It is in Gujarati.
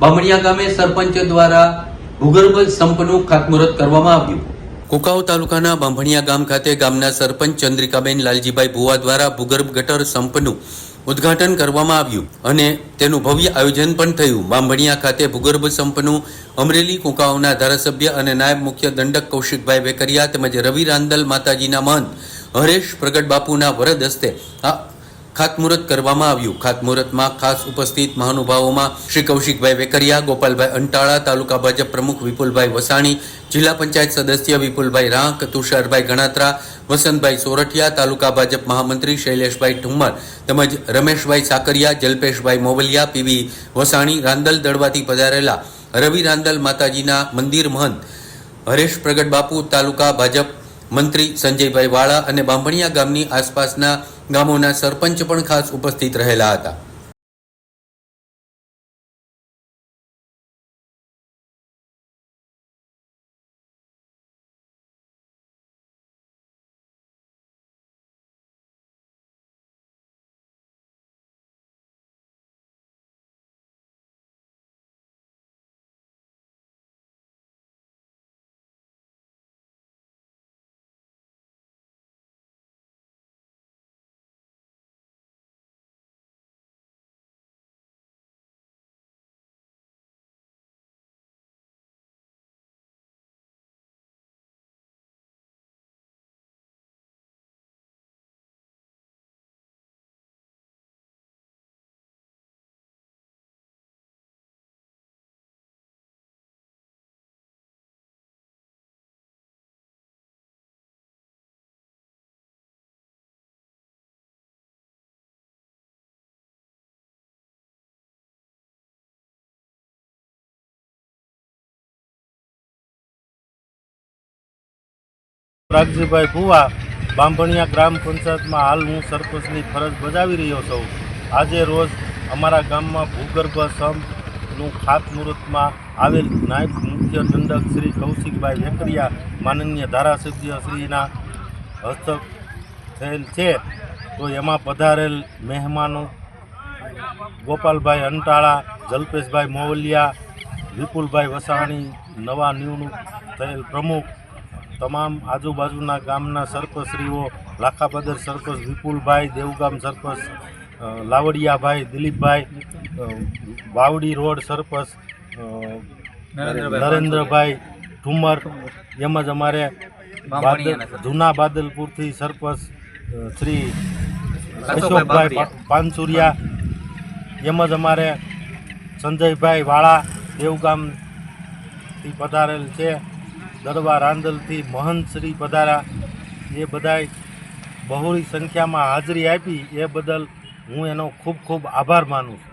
બામણિયા ગામે સરપંચ દ્વારા ભૂગર્ભ સંપનું ખાતમુહૂર્ત કરવામાં આવ્યું. કુકાવ તાલુકાના બાંભણિયા ગામ ખાતે ગામના સરપંચ ચંદ્રિકાબેન લાલજીભાઈ ભુવા દ્વારા ભૂગર્ભ ગટર સંપનું ઉદ્ઘાટન કરવામાં આવ્યું અને તેનું ભવ્ય આયોજન પણ થયું. બાંભણિયા ખાતે ભૂગર્ભ સંપનું અમરેલી કુકાવના ધારાસભ્ય અને નાયબ મુખ્ય દંડક કૌશિકભાઈ વેકરિયા તેમજ રવિ રાંદલ માતાજીના મહંત હરેશ પ્રગટ બાપુના વરદ હસ્તે આ ખાતમુહૂર્ત કરવામાં આવ્યું. ખાતમુહૂર્તમાં ખાસ ઉપસ્થિત મહાનુભાવોમાં શ્રી કૌશિકભાઈ વેકરિયા, ગોપાલભાઈ અંટાળા, તાલુકા ભાજપ પ્રમુખ વિપુલભાઈ વસાણી, જિલ્લા પંચાયત સદસ્ય વિપુલભાઈ રાંક, તુષારભાઈ ગણાત્રા, વસંતભાઈ સોરઠિયા, તાલુકા ભાજપ મહામંત્રી શૈલેષભાઈ ઠુમ્મર, તેમજ રમેશભાઈ સાકરિયા, જલ્પેશભાઈ મોવલિયા પીવી વસાણી, રાંદલ દળવાથી પધારેલા રવિ રાંદલ માતાજીના મંદિર મહંત, હરેશ પ્રગટ બાપુ, તાલુકા ભાજપ મંત્રી સંજયભાઈ વાળા અને બાંભણિયા ગામની આસપાસના ગામોના સરપંચ પણ ખાસ ઉપસ્થિત રહેલા હતા. રાગજીભાઈ ભુવા, બાંભણિયા ગ્રામ પંચાયતમાં હાલ હું સરપંચની ફરજ બજાવી રહ્યો છું. આજે રોજ અમારા ગામમાં ભૂગર્ભ સંપનું ખાતમુહૂર્તમાં આવેલ નાયબ મુખ્ય દંડક શ્રી કૌશિકભાઈ વેકરિયા માનનીય ધારાસભ્ય શ્રીના હસ્તક થયેલ છે. તો એમાં પધારેલ મહેમાનો ગોપાલભાઈ અંટાળા, જલ્પેશભાઈ મોવલિયા, વિપુલભાઈ વસાણી, નવા નિવૃત્ત થયેલ પ્રમુખ તમામ આજુબાજુના ગામના સરપંચશ્રીઓ લાખાપદર સરપંચ વિપુલભાઈ દેવગામ સરપંચ લાવડિયાભાઈ દિલીપભાઈ વાવડી રોડ સરપંચ નરેન્દ્રભાઈ ઠુમર એમજ અમારે જૂના બાદલપુરથી સરપંચ શ્રી અશોકભાઈ પાનસુરિયા જ અમારે સંજયભાઈ વાળા દેવગામથી પધારેલ છે. દરબાર રાંદલથી મહંત શ્રી પધારા. એ બધાય બહોળી સંખ્યામાં હાજરી આપી. એ બદલ હું એનો ખૂબ ખૂબ આભાર માનું છું.